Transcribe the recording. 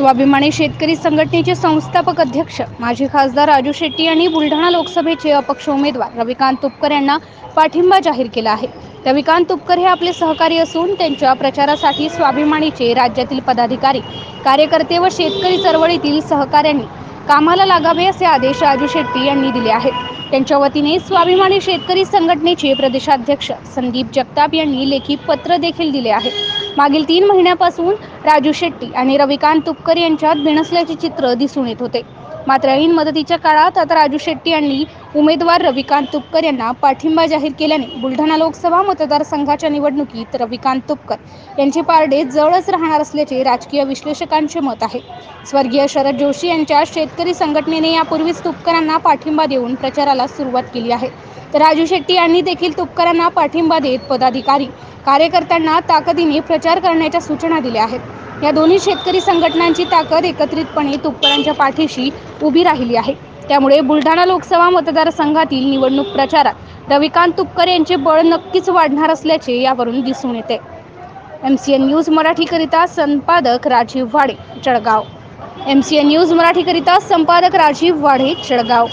स्वाभिमानी शेतकरी संघटनेचे संस्थापक अध्यक्ष माजी खासदार राजू शेट्टी यांनी बुलढाणा लोकसभेचे अपक्ष उमेदवार रविकांत तुपकर यांना पाठिंबा जाहीर केला आहे. रविकांत तुपकर हे आपले सहकारी असून त्यांच्या प्रचारासाठी स्वाभिमानीचे राज्यातील पदाधिकारी कार्यकर्ते व शेतकरी चळवळीतील सहकाऱ्यांनी कामाला लागावे असे आदेश राजू शेट्टी यांनी दिले आहेत. त्यांच्या वतीने स्वाभिमानी शेतकरी संघटनेचे प्रदेशाध्यक्ष संदीप जगताप यांनी लेखी पत्र देखील दिले आहे. मागील तीन महिन्यापासून राजू शेट्टी आणि रविकांत तुपकर यांच्यात भिणसल्याचे चित्र दिसून येत होते. मात्र ऐन मदतीच्या काळात आता राजू शेट्टी यांनी उमेदवार रविकांत तुपकर यांना पाठिंबा जाहीर केल्याने बुलढाणा लोकसभा मतदारसंघाच्या निवडणुकीत रविकांत तुपकर यांचे पारडे जवळच राहणार असल्याचे राजकीय विश्लेषकांचे मत आहे. स्वर्गीय शरद जोशी यांच्या शेतकरी संघटनेने यापूर्वीच तुपकरांना पाठिंबा देऊन प्रचाराला सुरुवात केली आहे. तर राजू शेट्टी यांनी देखील तुपकरांना पाठिंबा देत पदाधिकारी कार्यकर्त्यांना ताकदीने प्रचार करण्याच्या सूचना दिल्या आहेत. या दोन्ही शेतकरी संघटनांची ताकद एकत्रितपणे तुपकरांच्या पाठीशी उभी राहिली आहे. त्यामुळे बुलढाणा लोकसभा मतदारसंघातील निवडणूक प्रचारात रविकांत तुपकर यांचे बळ नक्कीच वाढणार असल्याचे यावरून दिसून येते. एम सी एन न्यूज मराठीकरिता संपादक Rajiv Wade Jalgaon. M C N news मराठीकरिता संपादक राजीव वाडे जळगाव.